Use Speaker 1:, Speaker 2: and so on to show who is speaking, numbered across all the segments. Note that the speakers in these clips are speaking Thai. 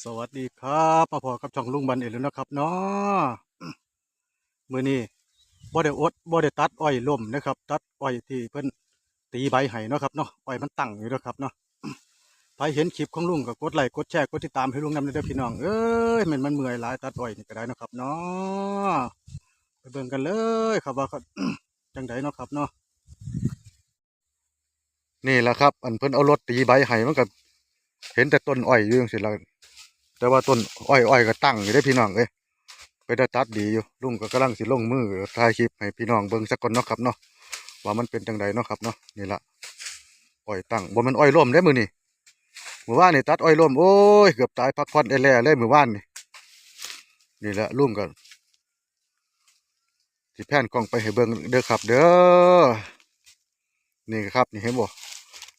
Speaker 1: สวัสดีครับมาพอกับช่องลุงบันเอแล้วนะครับเนาะมือนี้บ่ได้อดบ่ได้ตัดอ้อยล่มนะครับ ตัดอ้อยที่เพิ่นตีใบให้เนาะครับเนาะอ้อยมันตั้งอยู่นะครับเนาะใครเห็นคลิปของลุงก็กดไลค์กดแชร์กดติดตามให้ลุงนำเด้อพี่น้องเอ้ยมันมันเมื่อยหลายตัดอ้อยนี่ก็ได้นะครับเนาะไปเบิ่งกันเลยครับว่าจังไดเนาะครับเนาะนี่แหละครับ อันเพิ่นเอารถตีใบให้มันก็เห็นแต่ต้นอ้อยอยู่จังซี่ล่ะ แต่ว่าต้นอ้อยอ้อยก็ตั้งอยู่ได้พี่น้องเอ้ยไปได้ตัดดีอยู่ลุงก็กำลังสิลงมือถ่ายคลิปให้พี่น้องเบิ่งสักก่อนเนาะครับเนาะว่ามันเป็นจังใดเนาะครับเนาะนี่ละอ้อยตั้งบ่มันอ้อยร่มได้มือนี้มื้อวานนี่ตัดอ้อยร่มโอ้ยเกือบตายพักผ่อนได้แล้วเลยมื้อวานนี่นี่แหละลุงก็สิแผ่นกล้องไปให้เบิ่งเด้อครับ เด้อนี่ครับนี่เห็นบ่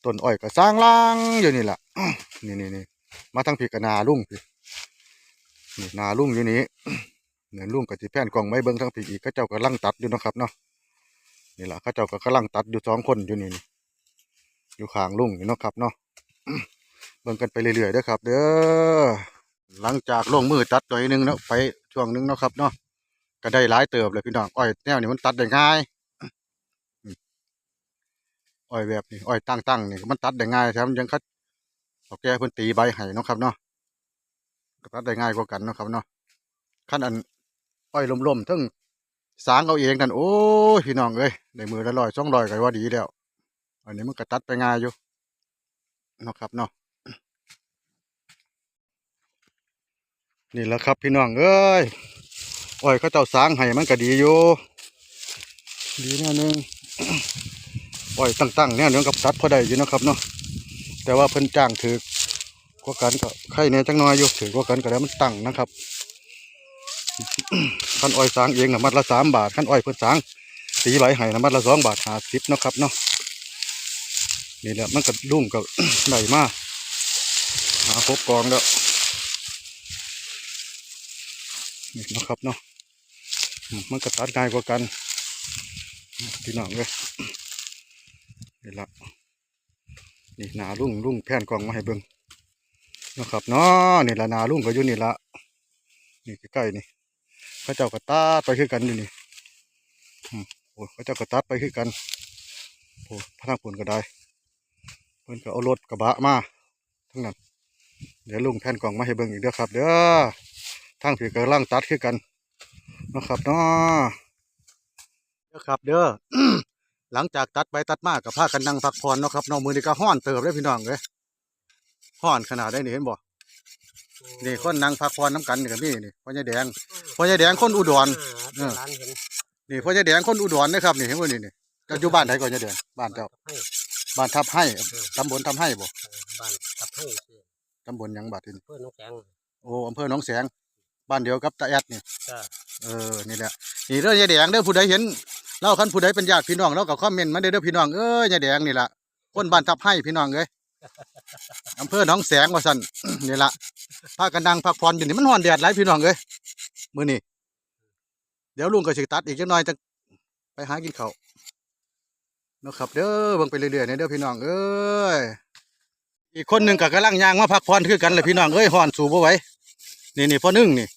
Speaker 1: ต้นอ้อยก็สร้างล่างอยู่นี่ละนี่นี่นี่มาทางพีกนาลุงพี่ นี่นาลุ่งอยู่นี้เหมือลุงกับจีแพนกองไม้เบิ้งทางพี่อีกเขาเจ้าก็ลังตัดอยู่นะครับเนาะนี่แหละเขาเจ้าก็กำลังตัดอยู่สองคนอยู่นี่อยู่ข้างลุ่งอยู่เนาะครับเนาะเบิ่งกันไปเรื่อยๆด้อครับ เด้อหลังจากลงมือตัดตัวนึงเนาะไปช่วงนึงเนาะครับเนาะก็ได้หลายเติบเลยพี่น้องอ้อยแนวนี้มันตัดได้ง่ายอ้อยแบบนี้อ้อยตั้งๆนี่มันตัดได้ง่ายแถมยังคัดเอาแก้พิ่นตีใบให้เนาะครับเนาะ ตัดได้ง่ายกว่ากันเนาะครับเนาะขั้นอันอ้อยล่มๆทั้งสางเอาเองกันโอ้ยพี่น้องเอ้ยได้มือละร้อยสองร้อยก็ว่าดีแล้วอันนี้มันก็ตัดไปง่ายอยู่นะครับเนาะนี่แหละครับพี่น้องเอ้ยอ้อยเขาเจ้าสางให้มันก็ดีอยู่ดีแน่นึงอ้อยตั้งๆเนี่ยเนื้อกับตัดพอได้อยู่นะครับเนาะแต่ว่าเพิ่นจ้างถือ กว่ากันก็ไข่เนี่ยจังน้อยอยู่ถือกว่ากันก็แล้วมันตั้งนะครับขั้นอ้อยสางเองนะมัดละสามบาทขั้นอ้อยเพิ่นสางตีใบไห้นะมัดละสองบาทหาสิบนะครับเนาะนี่แหละมันก็ลุ่งก็ได้มากหาพบกองแล้วนี่นะครับเนาะมันก็ตัดง่ายกว่ากันพี่น้องเลยนี่ละนี่หนาลุ่งลุ่งแผ่นกองมาให้เบิ่ง นะครับเนาะนี่ละนาลุงก็อยู่นี่ละนี่ใกล้ๆนี่เขาเจ้าก็ตัดไปคือกันอยู่นี่อืมโอ้เขาเจ้าก็ตัดไปคือกันโอ้พนักผลก็ได้เพิ่นก็เอารถกระบะมาทั้งนั้นเดี๋ยวลุงแผ่นกล่องมาให้เบิ่งอีกเด้อครับ เด้อทางผีก็ล่างตัดคือกันนะครับเนาะเด้อครับ เด้อหลังจากตัดไปตัดมากับผ้ากันนั่งพักผ่อนเนาะครับน้องมือนี่ก็ห้อนเติบได้พี่น้องเลย ห้อนขนาดได้นี่เห็นบ่นี่คนนั่งพักผ่อนน้ำกันนี่กับนี่นี่พ่อใหญ่แดงพ่อใหญ่แดงคนอุดรเออ
Speaker 2: ร้านเห็น
Speaker 1: นี่พ่อใหญ่แดงคนอุดรนะครับนี่เห็นบ่นี่นี่เจ้าอยู่บ้านไหนก่อนใหญ่แดงบ้านเจ้า
Speaker 2: ให้
Speaker 1: บ้านทับให้ตำบลทับให้บ่
Speaker 2: บ้านกับให้สิ
Speaker 1: ตำบลหยังบาดนี่
Speaker 2: เพื่อนน้องแกง
Speaker 1: โอ้อำเภอหนองแสง บ้านเดียวกับตาแอดนี่
Speaker 2: จ้า
Speaker 1: เออนี่แหละนี่เด้อยายแดงเด้อผู้ใดเห็นเล่าคันผู้ใดเป็นญาติพี่น้องเราก็คอมเมนต์มาเด้อเด้อพี่น้องเอ้ยยายแดงนี่ล่ะคนบ้านทับให้พี่น้องเอ้ย อำเภอหนองแสงว่าซั่นนี่ล่ะพากันนั่งพักผ่อนอยู่นี่มันร้อนแดดหลายพี่น้องเอ้ยมื้อนี้เดี๋ยวลุงก็สิตัดอีกจักหน่อยจังไปหากินข้าวเนาะครับ เด้อเบิ่งไปเรื่อยๆนะเด้อพี่น้องเอ้ยอีกคนหนึงก็กำลังย่างมาพักผ่อนคือกันเลยพี่น้องเอ้ยฮ้อนสู้บ่ไหวนี่นี่พ่อนึ่งนี่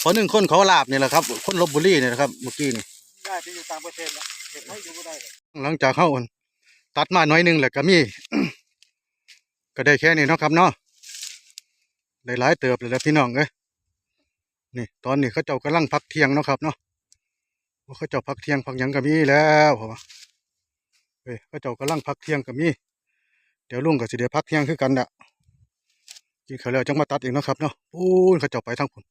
Speaker 1: เพราะหนึ่งคนเขาลาบนี่แหละครับ คนลบบุรีนี่แหละครับเมื่อกี้นี่
Speaker 2: ได้ไปอยู่ต่างประเทศแล้วเห็นให้อยู่บ่ได้เลย
Speaker 1: หลังจากเขาอั่นตัดมาหน่อยหนึงแหละก็มี ก็ได้แค่นี้เนาะครับเนาะได้หลายเติบเลยแหละพี่น้องเอ้ยนี่ ตอนนี้เขาเจ้ากำลังพักเที่ยงเนาะครับเนาะเขาเจ้าพักเที่ยงพักยังก็มีแล้วผมเฮ้ยเขาเจ้ากำลังพักเที่ยงก็มีเดี๋ยวลุงก็สิเดี๋ยวพักเที่ยงคือกันน่ะกินข้าวแล้วจังมาตัดองเนาะครับเนาะปูนเขาเจ้าไปทางพุ่น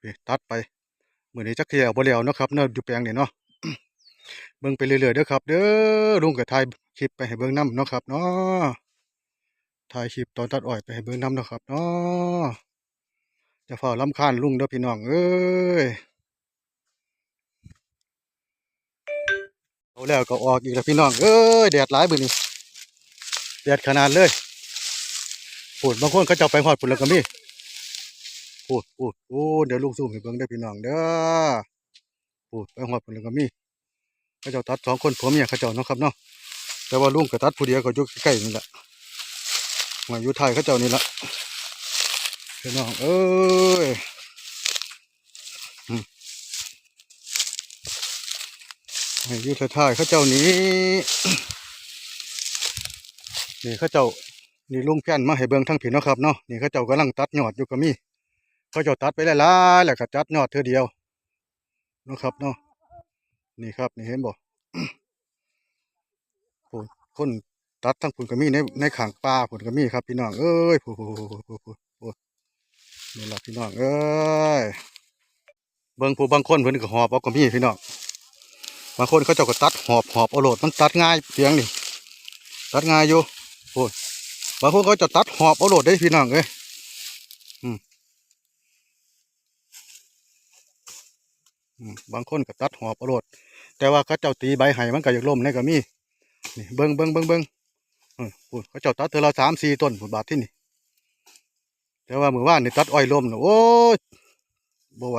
Speaker 1: เฮ้ยตัดไปเหมือนี้จักเที่ยวบ่แล้วเนาะครับเนาะอยู่แปลงนี่เนาะเบิ่งไปเรื่อยๆเด้อครับ เด้อลุงก็ถ่ายคลิปไปให้เบิ่งนํเนาะครับเนาะ ถ่ายคลิปตอนตัดอ้อยไปให้เบิ่งนํเนะครับเนาะจะฝ้าลำคาญลุงเด้อพี่น้องเอ้ยเอาแล้วก็ออกอีกแล้วพี่น้องเอ้ยแดดหลายมื้อนี้แดดขนาดเลยพูดบางคนเขาจ้าไปฮอดพุ่นแล้วก็มีพูดพูดพูดเดี๋ยวลุงซูมให้เบิ่งได้พี่น้องเด้อพูดไปหอดเพิ่นแล้วก็มีเขาจ้าตัดสองคนผัวเมียเขาเจ้าเนาะครับเนาะแต่ว่าลุงก็ตัดผู้เดียวก็อยู่ใกล้ๆนี่แหละ มาอยู่ไทยเขาเจ้านี่ละพี่น้องเอ้ยมให้อยุทธท่ายเขาเจ้านี้นี่เขาเจ้านี่ลุงแก่นมาให้เบิ่งทั้งผีเนาะครับเนาะนี่เขาเจ้ากำลังตัดยอดอยู่ก็มีเขาเจ้าตัดไปหลายๆแล้วก็ตัดยอดเธอเดียวนะครับเนาะนี่ครับนี่เห็นบ่โอ้คน ตัดทั้งผุนก็มีในในขางป่าผุนก็มีครับพี่น้องเอ้ยผู้ผู้ผู้ผู้ผู้ผู้นี่ล่ะพี่น้องเอ้ยเบิ่งผู้บางคนเพิ่นก็หอบเอาก็มีพี่น้องบางคนเขาเจ้าก็ตัดหอบหอบเอาโลดมันตัดง่ายเพียงนี่ตัดง่ายอยู่โอ้ยบางคนเขาจะตัดหอบเอาโลดได้พี่น้องเอ้ยอืมอืมบางคนก็ตัดหอบเอาโลดแต่ว่าเขาเจ้าตีใบไห้มันก็อยากล่มในก็มีนี่เบิ้งเบิ้งเบิ้งเบิ้ง พูดเขาเจ้าตัดเธอละสามสี่ต้นผุดบาทที่นี่แต่ว่ามือว่านนี่ตัดอ้อยลมนะโอ้ยบ่ไหว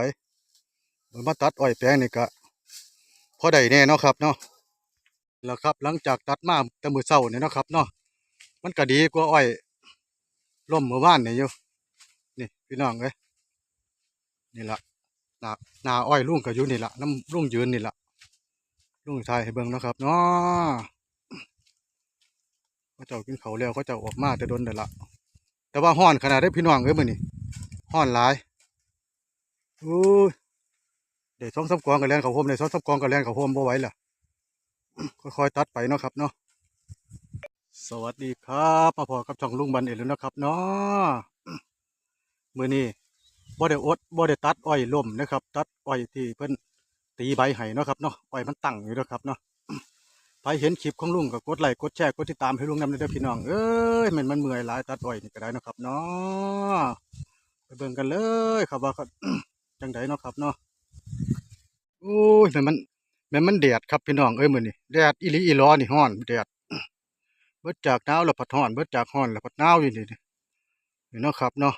Speaker 1: มันมาตัดอ้อยแปลงนี่ก็พอได้แน่เนาะครับเนาะแล้วครับ หลังจากตัดมาแต่มือเศร้าเนี่ยนะครับเนาะมันก็ดีกว่าอ้อยล่มมือว่านนี่อยู่นี่พี่น้องเอ้ยนี่ละหนาหนาอ้อยลุ่งก็อยู่นี่ละน้ำลุ่งยืนนี่ละลุ่งชายให้เบิ่งนะครับเนาะ เขาเจ้ากินเขาแล้วเขาเจ้าออกมาแต่โดนเด้อละแต่ว่าห้อนขนาดได้พี่น้องเอ้ยมือนี้ห้อนหลายอู้เดี๋ยวสองสามกองกันแล่นเขาโฮมเดี๋ยวสองสามกองกันแล่นเขาโฮมบ่ไหวล่ะค่อยๆตัดไปเนาะครับเนาะสวัสดีครับมาพอกับช่องลุงบันเองแล้วนะครับเนาะมือนี้บ่ได้อดบ่ได้ตัดอ้อยล่มนะครับ ตัดอ้อยที่เพิ่นตีใบไห้เนาะครับเนาะปล่อยมันตั้งอยู่นะครับเนาะ ไปเห็นคลิปของลุงก็กดไลค์กดแชร์กดติดตามให้ลุงนำเลยเด้อพี่น้องเอ้ยมันมันเมื่อยหลายตัดอ้อยนี่ก็ได้นะครับเนาะไปเบิ่งกันเลยครับว่าจังไดเนาะครับเนาะโอ้ยมันมันมันมันแดดครับพี่น้องเอ้ยมือนี้แดดอีลีอีหลอนี่ฮ้อนแดดเบิดจากหนาวแล้วพัดฮ้อนเบิดจากฮ้อนแล้วพัดหนาวอยู่นี่นี่เนาะครับเนาะ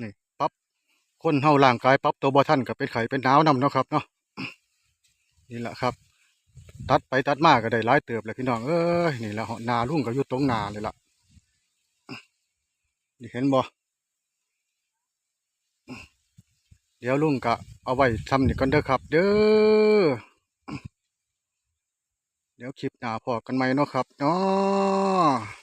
Speaker 1: นี่ปรับคนเฮาร่างกายปรับตัวบ่ทันก็เป็นไข้เป็นหนาวนำเนาะครับเนาะนี่แหละครับ ตัดไปตัดมาก็ได้หลายเติบเลยพี่น้องเอ้ยนี่แหละนาลุงก็อยู่ตรงนาเลยล่ะนี่เห็นบ่เดี๋ยวลุงก็เอาไว้ทำนี่ก่อนเด้อครับ เด้อเดี๋ยวคลิปหน้าพอกันไหมเนาะครับเนาะ